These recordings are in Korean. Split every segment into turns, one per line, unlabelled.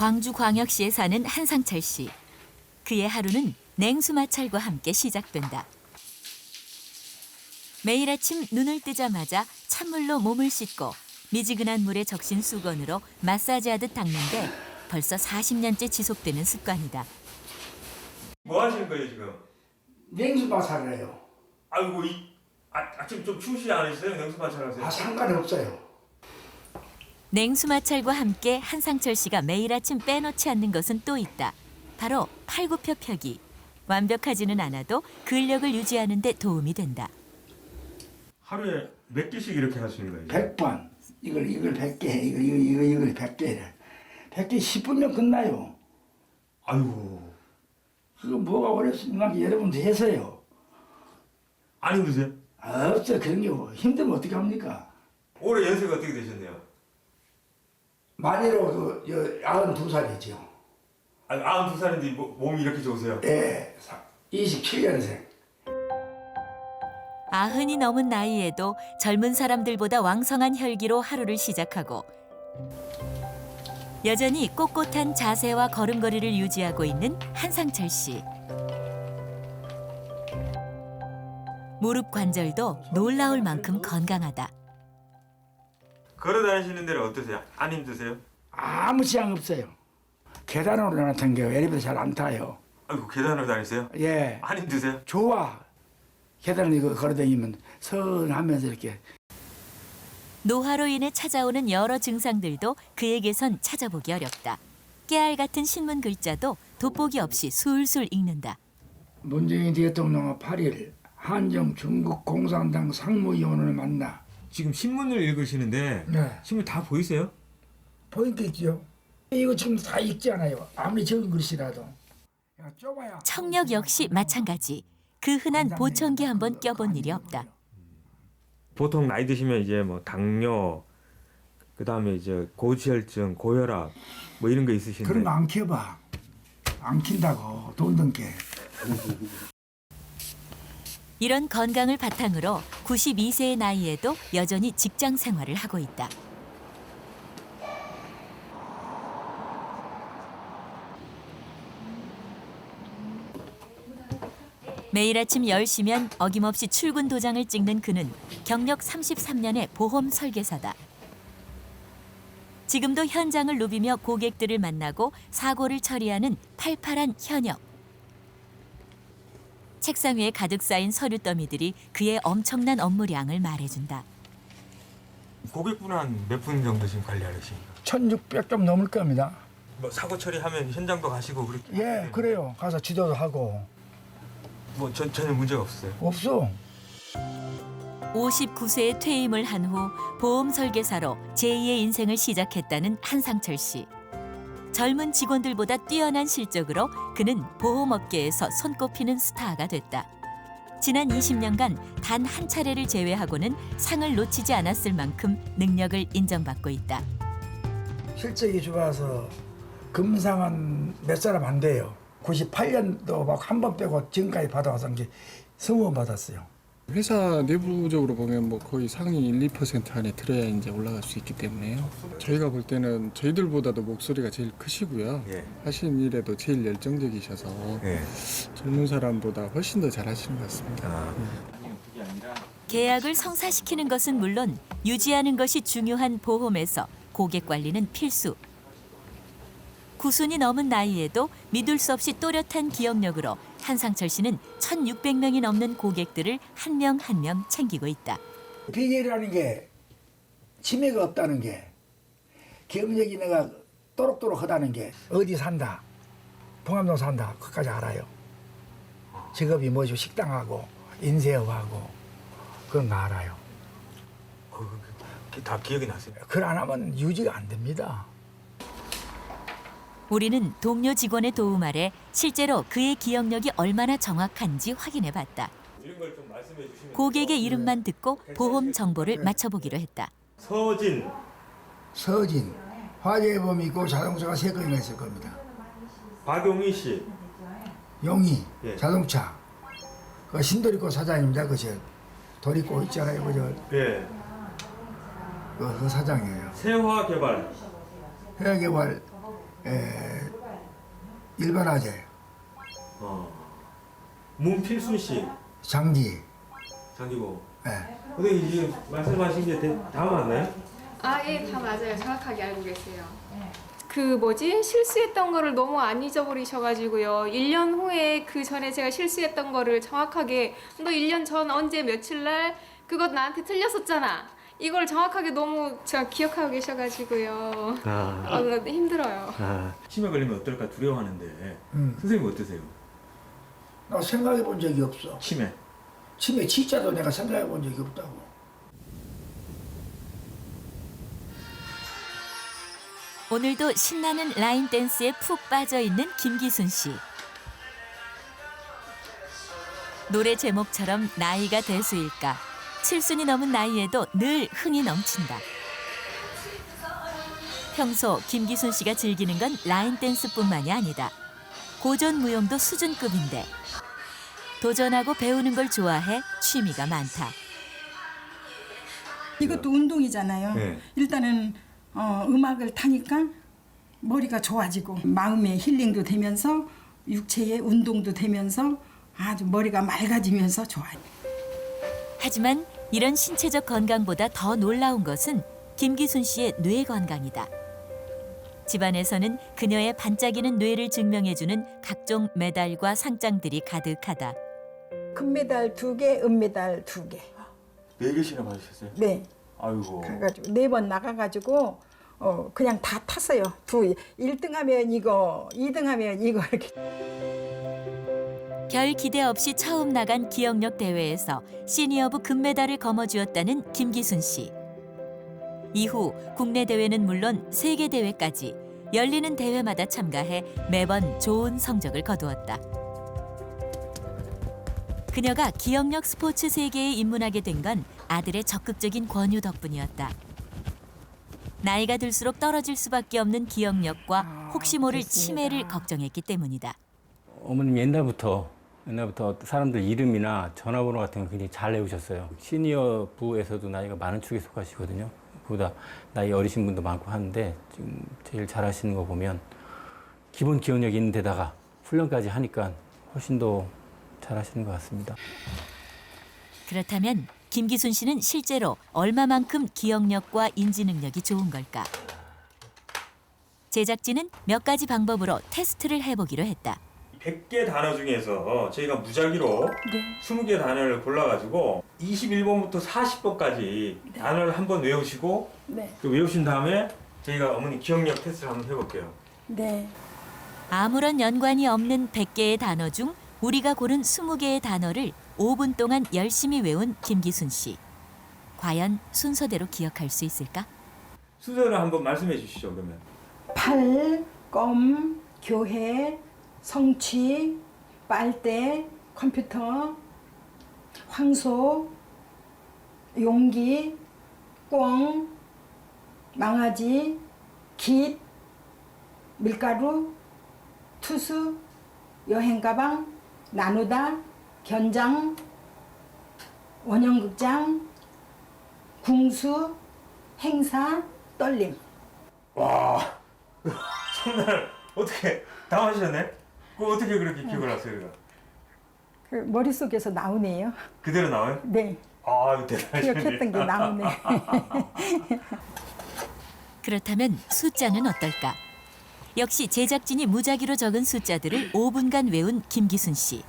광주광역시에 사는 한상철 씨. 그의 하루는 냉수 마찰과 함께 시작된다. 매일 아침 눈을 뜨자마자 찬물로 몸을 씻고 미지근한 물에 적신 수건으로 마사지하듯 닦는데 벌써 40년째 지속되는 습관이다.
뭐 하시는 거예요 지금?
냉수 마사를 해요.
아이고 이 아, 아침 좀 추우시지 않으세요? 냉수 마찰 하세요?
아 상관이 없어요.
냉수 마찰과 함께 한상철 씨가 매일 아침 빼놓지 않는 것은 또 있다. 바로 팔굽혀 펴기. 완벽하지는 않아도 근력을 유지하는 데 도움이 된다.
하루에 몇 개씩 이렇게 하시는 거예요?
100번. 이걸 이걸 100개 해. 이거 이거 이거 이걸 100개를. 100개 10분면 끝나요.
아이고
그거 뭐가 어렵습니까? 여러분도 해서요.
안 힘드세요?
없어 그런 게 힘들면 어떻게 합니까?
올해 연세가 어떻게 되셨네요?
만이로 그 92살이죠.
아, 아흔 두 살인데 뭐, 몸이 이렇게 좋으세요?
예. 27년생.
아흔이 넘은 나이에도 젊은 사람들보다 왕성한 혈기로 하루를 시작하고 여전히 꼿꼿한 자세와 걸음걸이를 유지하고 있는 한상철 씨. 무릎 관절도 놀라울 만큼 건강하다.
걸어 다니시는 데는 어떠세요? 안 힘드세요?
아무 지장 없어요. 계단으로 나타나요. 엘리베이터 잘 안 타요.
아이고 계단으로 다니세요?
예.
안 힘드세요?
좋아. 계단을 이거 걸어 다니면 선하면서 이렇게
노화로 인해 찾아오는 여러 증상들도 그에게선 찾아보기 어렵다. 깨알 같은 신문 글자도 돋보기 없이 술술 읽는다.
문재인 대통령은 8일 한정 중국 공산당 상무위원을 만나
지금 신문을 읽으시는데
네.
신문 다 보이세요?
있죠. 이거 지금 다 읽지 않아요. 아무리 적은 글씨라도. 야, 좁아야.
청력 역시 마찬가지. 그 흔한 보청기 한번 껴본 일이 없다.
보통 나이 드시면 이제 뭐 당뇨 그다음에 이제 고지혈증, 고혈압 뭐 이런 거 있으신데
그런 거안 켜봐. 안 킨다고 돈 든 게.
이런 건강을 바탕으로 92세의 나이에도 여전히 직장 생활을 하고 있다. 매일 아침 10시면 어김없이 출근 도장을 찍는 그는 경력 33년의 보험 설계사다. 지금도 현장을 누비며 고객들을 만나고 사고를 처리하는 팔팔한 현역. 책상 위에 가득 쌓인 서류 더미들이 그의 엄청난 업무량을 말해준다.
고객분 한 몇 분 정도 지금 관리하십니까?
1600 좀 넘을 겁니다.
뭐 사고 처리하면 현장도 가시고 그렇게
예, 그래요. 가서 지도도 하고.
뭐 전, 전혀 문제가 없어요.
없어.
59세에 퇴임을 한 후 보험 설계사로 제2의 인생을 시작했다는 한상철 씨. 젊은 직원들보다 뛰어난 실적으로 그는 보험업계에서 손꼽히는 스타가 됐다. 지난 20년간 단 한 차례를 제외하고는 상을 놓치지 않았을 만큼 능력을 인정받고 있다.
실적이 좋아서 금상은 몇 사람 안 돼요. 98년도 막 한 번 빼고 지금까지 받아와서 게 스무 번 받았어요.
회사 내부적으로 보면 뭐 거의 상위 1, 2% 안에 들어야 이제 올라갈 수 있기 때문에요. 저희가 볼 때는 저희들보다도 목소리가 제일 크시고요.
예.
하시는 일에도 제일 열정적이셔서
예.
젊은 사람보다 훨씬 더 잘하시는 것 같습니다.
아.
계약을 성사시키는 것은 물론 유지하는 것이 중요한 보험에서 고객 관리는 필수. 구순이 넘은 나이에도 믿을 수 없이 또렷한 기억력으로 한상철 씨는 1,600명이 넘는 고객들을 한 명 한 명 챙기고 있다.
비결이라는 게 치매가 없다는 게 기억력이 내가 또록또록 하다는 게 어디 산다 봉암동 산다 그까지 알아요 직업이 뭐죠 식당하고 인쇄업하고 그런 거 알아요
어, 그- 다 기억이 나세요?
그걸 안 하면 유지가 안 됩니다
우리는 동료 직원의 도움 아래 실제로 그의 기억력이 얼마나 정확한지 확인해 봤다. 고객의 이름만 듣고 보험 정보를 맞춰보기로 했다.
서진.
서진. 화재범 있고 자동차가 세 건이나 있을 겁니다.
박용희 씨.
용희.
예.
자동차. 그 신도리코 사장입니다. 그저 도리코 있잖아요. 그저
예.
그, 그 사장이에요.
세화개발.
해외개발 에, 일반 화재,
어. 문필순 씨,
장기,
장기고.
예.
근데 이제 말씀하신 게다 맞나요?
아, 예, 다 맞아요. 정확하게 알고 계세요. 그 뭐지? 실수했던 거를 너무 안 잊어버리셔가지고요. 1년 후에 그 전에 제가 실수했던 거를 정확하게 너 1년 전 언제 며칠 날 그거 나한테 틀렸었잖아. 이걸 정확하게 너무 제가 기억하고 계셔가지고요.
아.
어, 힘들어요.
아. 치매 걸리면 어떨까 두려워하는데
음.
선생님 어떠세요?
나 생각해 본 적이 없어.
치매.
치매 진짜도 내가 생각해 본 적이 없다고.
오늘도 신나는 라인 댄스에 푹 빠져 있는 김기순 씨. 노래 제목처럼 나이가 대수일까. 칠순이 넘은 나이에도 늘 흥이 넘친다. 평소 김기순 씨가 즐기는 건 라인 댄스뿐만이 아니다. 고전 무용도 수준급인데 도전하고 배우는 걸 좋아해 취미가 많다.
이것도 운동이잖아요.
네.
일단은 어, 음악을 타니까 머리가 좋아지고 마음의 힐링도 되면서 육체의 운동도 되면서 아주 머리가 맑아지면서 좋아요.
하지만 이런 신체적 건강보다 더 놀라운 것은 김기순 씨의 뇌 건강이다. 집안에서는 그녀의 반짝이는 뇌를 증명해주는 각종 메달과 상장들이 가득하다.
금메달 두 개, 은메달 두 개.
네 개씩이나 받으셨어요?
네,
아이고.
가가지고 네 번 나가가지고 어 그냥 다 탔어요. 두 1등 하면 이거, 2등 하면 이거 이렇게.
별 기대 없이 처음 나간 기억력 대회에서 시니어부 금메달을 거머쥐었다는 김기순 씨. 이후 국내 대회는 물론 세계 대회까지 열리는 대회마다 참가해 매번 좋은 성적을 거두었다. 그녀가 기억력 스포츠 세계에 입문하게 된 건 아들의 적극적인 권유 덕분이었다. 나이가 들수록 떨어질 수밖에 없는 기억력과 혹시 모를 치매를 걱정했기 때문이다.
어머님 옛날부터 옛날부터 사람들 이름이나 전화번호 같은 거 굉장히 잘 외우셨어요. 시니어 부에서도 나이가 많은 축에 속하시거든요. 그보다 나이 어리신 분도 많고 하는데 지금 제일 잘 하시는 거 보면 기본 기억력이 있는 데다가 훈련까지 하니까 훨씬 더 잘 하시는 것 같습니다.
그렇다면 김기순 씨는 실제로 얼마만큼 기억력과 인지 능력이 좋은 걸까? 제작진은 몇 가지 방법으로 테스트를 해보기로 했다.
100개 단어 중에서 저희가 무작위로
네.
20개 단어를 골라가지고 21번부터 40번까지 단어를 한번 외우시고
네,
그 외우신 다음에 저희가 어머니 기억력 테스트를 한번 해볼게요.
네.
아무런 연관이 없는 100개의 단어 중 우리가 고른 20개의 단어를 5분 동안 열심히 외운 김기순 씨. 과연 순서대로 기억할 수 있을까?
순서를 한번 말씀해 주시죠 그러면.
팔, 껌, 교회, 성취, 빨대, 컴퓨터, 황소, 용기, 꽁, 망아지, 깃, 밀가루, 투수, 여행 가방, 나누다, 견장, 원형극장, 궁수, 행사, 떨림.
와 정말 어떻게 당하셨네? 그 어떻게 그렇게 기억을 하세요? 그거?
그 머릿속에서 나오네요.
그대로 나와요?
네.
아 대단하시네.
기억했던 게 나오네.
그렇다면 숫자는 어떨까? 역시 제작진이 무작위로 적은 숫자들을 5분간 외운 김기순 씨.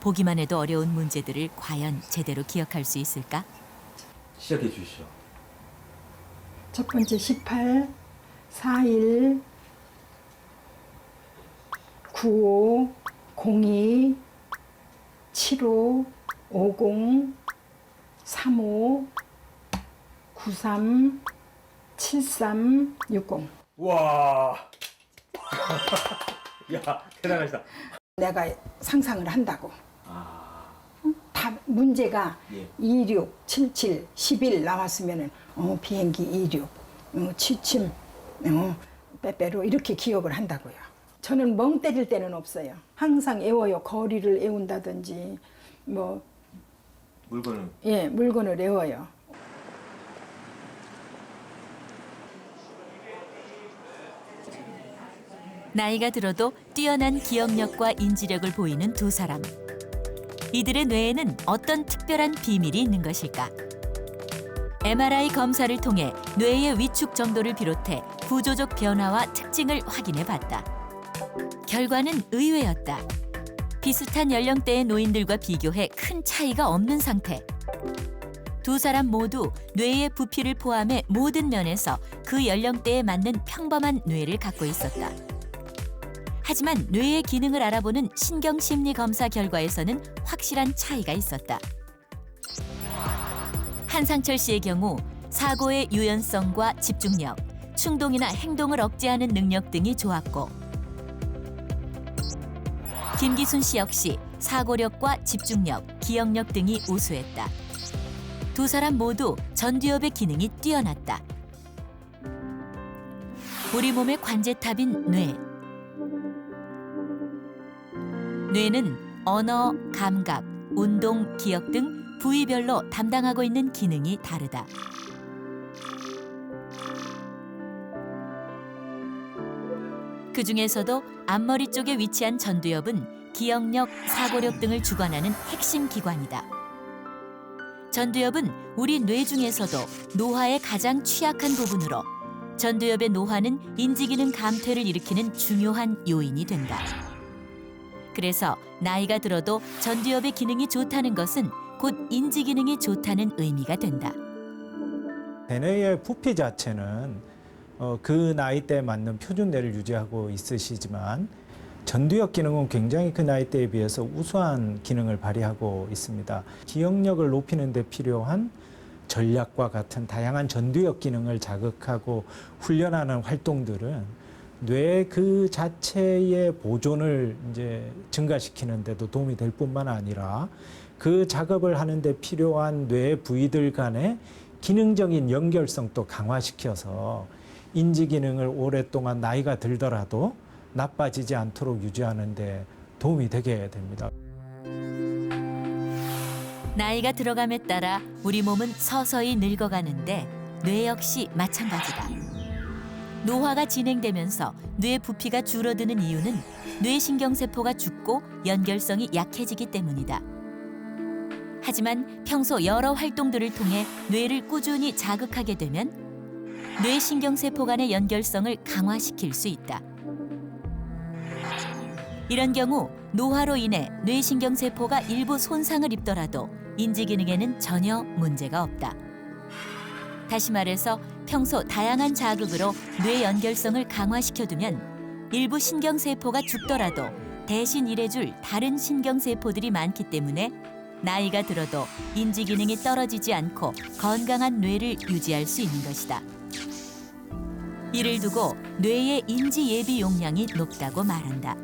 보기만 해도 어려운 문제들을 과연 제대로 기억할 수 있을까?
시작해 주시죠.
첫 번째 18, 41, 95, 02, 75, 50, 35, 93, 73, 60.
와. 야 대단하시다.
내가 상상을 한다고.
아
다 문제가
예.
26, 77, 11 나왔으면은 어, 비행기 26, 어, 취침, 어, 빼빼로 이렇게 기억을 한다고요. 저는 멍 때릴 때는 없어요. 항상 외워요. 거리를 외운다든지 뭐
물건을
예, 물건을 외워요.
나이가 들어도 뛰어난 기억력과 인지력을 보이는 두 사람. 이들의 뇌에는 어떤 특별한 비밀이 있는 것일까? MRI 검사를 통해 뇌의 위축 정도를 비롯해 구조적 변화와 특징을 확인해 봤다. 결과는 의외였다. 비슷한 연령대의 노인들과 비교해 큰 차이가 없는 상태. 두 사람 모두 뇌의 부피를 포함해 모든 면에서 그 연령대에 맞는 평범한 뇌를 갖고 있었다. 하지만 뇌의 기능을 알아보는 신경심리 검사 결과에서는 확실한 차이가 있었다. 한상철 씨의 경우 사고의 유연성과 집중력, 충동이나 행동을 억제하는 능력 등이 좋았고 김기순 씨 역시 사고력과 집중력, 기억력 등이 우수했다. 두 사람 모두 전두엽의 기능이 뛰어났다. 우리 몸의 관제탑인 뇌. 뇌는 언어, 감각, 운동, 기억 등 부위별로 담당하고 있는 기능이 다르다. 그 중에서도 앞머리 쪽에 위치한 전두엽은 기억력, 사고력 등을 주관하는 핵심 기관이다. 전두엽은 우리 뇌 중에서도 노화에 가장 취약한 부분으로 전두엽의 노화는 인지기능 감퇴를 일으키는 중요한 요인이 된다. 그래서 나이가 들어도 전두엽의 기능이 좋다는 것은 곧 인지기능이 좋다는 의미가 된다.
대뇌의 부피 자체는 어, 그 나이대에 맞는 표준뇌를 유지하고 있으시지만 전두엽 기능은 굉장히 그 나이대에 비해서 우수한 기능을 발휘하고 있습니다. 기억력을 높이는 데 필요한 전략과 같은 다양한 전두엽 기능을 자극하고 훈련하는 활동들은 뇌 그 자체의 보존을 이제 증가시키는 데도 도움이 될 뿐만 아니라 그 작업을 하는 데 필요한 뇌 부위들 간의 기능적인 연결성도 강화시켜서 인지 기능을 오랫동안 나이가 들더라도 나빠지지 않도록 유지하는 데 도움이 되게 됩니다.
나이가 들어감에 따라 우리 몸은 서서히 늙어가는데 뇌 역시 마찬가지다. 노화가 진행되면서 뇌 부피가 줄어드는 이유는 뇌 신경세포가 죽고 연결성이 약해지기 때문이다. 하지만 평소 여러 활동들을 통해 뇌를 꾸준히 자극하게 되면 뇌신경세포 간의 연결성을 강화시킬 수 있다. 이런 경우 노화로 인해 뇌신경세포가 일부 손상을 입더라도 인지 기능에는 전혀 문제가 없다. 다시 말해서 평소 다양한 자극으로 뇌 연결성을 강화시켜두면 일부 신경세포가 죽더라도 대신 일해줄 다른 신경세포들이 많기 때문에 나이가 들어도 인지 기능이 떨어지지 않고 건강한 뇌를 유지할 수 있는 것이다. 이를 두고 뇌의 인지 예비 용량이 높다고 말한다.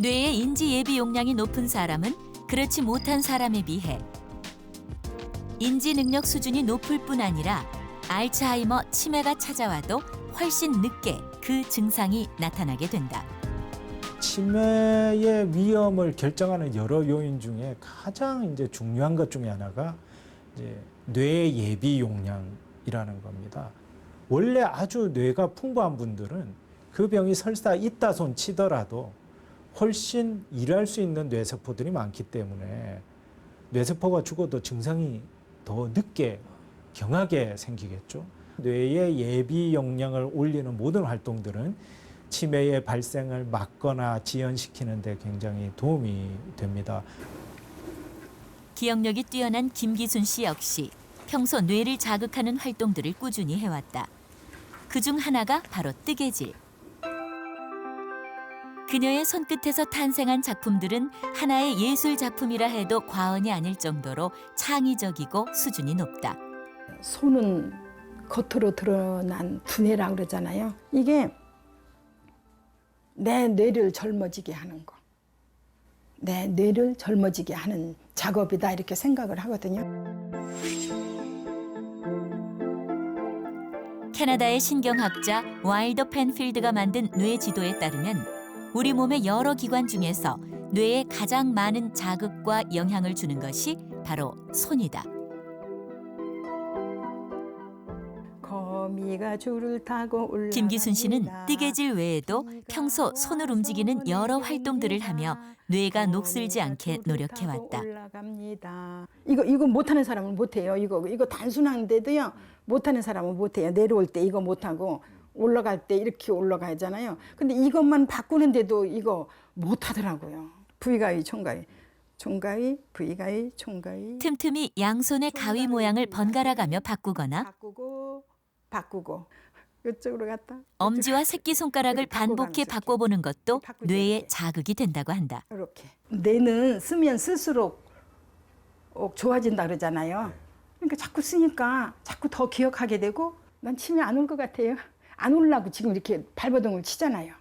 뇌의 인지 예비 용량이 높은 사람은 그렇지 못한 사람에 비해 인지 능력 수준이 높을 뿐 아니라 알츠하이머 치매가 찾아와도 훨씬 늦게 그 증상이 나타나게 된다.
치매의 위험을 결정하는 여러 요인 중에 가장 이제 중요한 것 중에 하나가 이제 뇌 예비 용량이라는 겁니다. 원래 아주 뇌가 풍부한 분들은 그 병이 설사 있다 손 치더라도 훨씬 일할 수 있는 뇌세포들이 많기 때문에 뇌세포가 죽어도 증상이 더 늦게 경하게 생기겠죠. 뇌의 예비 용량을 올리는 모든 활동들은 치매의 발생을 막거나 지연시키는 데 굉장히 도움이 됩니다.
기억력이 뛰어난 김기순 씨 역시 평소 뇌를 자극하는 활동들을 꾸준히 해왔다. 그 중 하나가 바로 뜨개질. 그녀의 손끝에서 탄생한 작품들은 하나의 예술 작품이라 해도 과언이 아닐 정도로 창의적이고 수준이 높다.
손은 겉으로 드러난 두뇌라 그러잖아요. 이게 내 뇌를 젊어지게 하는 거. 내 뇌를 젊어지게 하는 작업이다 이렇게 생각을 하거든요.
캐나다의 신경학자 와일더 펜필드가 만든 뇌 지도에 따르면 우리 몸의 여러 기관 중에서 뇌에 가장 많은 자극과 영향을 주는 것이 바로 손이다.
거미 비가 줄을 타고 올라
김기순 씨는 뜨개질 외에도 평소 손을 움직이는 여러 활동들을 하며 뇌가 녹슬지 않게 노력해 왔다.
올라갑니다. 이거 이거 못하는 사람은 못해요. 이거 이거 단순한데도요 못하는 사람은 못해요. 내려올 때 이거 못하고 올라갈 때 이렇게 올라가잖아요. 근데 이것만 바꾸는데도 이거 못하더라고요. V가위 총가위 총가위 V가위 총가위
틈틈이 양손의 가위 모양을 번갈아가며 바꾸거나
바꾸고 바꾸고 이쪽으로 갔다
엄지와 새끼 손가락을
이렇게 바꿔가는
반복해. 바꿔보는 것도 뇌에. 자극이 된다고 한다.
이렇게 뇌는 쓰면 쓸수록 어, 좋아진다 그러잖아요. 그러니까 자꾸 쓰니까 자꾸 더 기억하게 되고 난 침이 안 올 것 같아요. 안 올라고 지금 이렇게 발버둥을 치잖아요.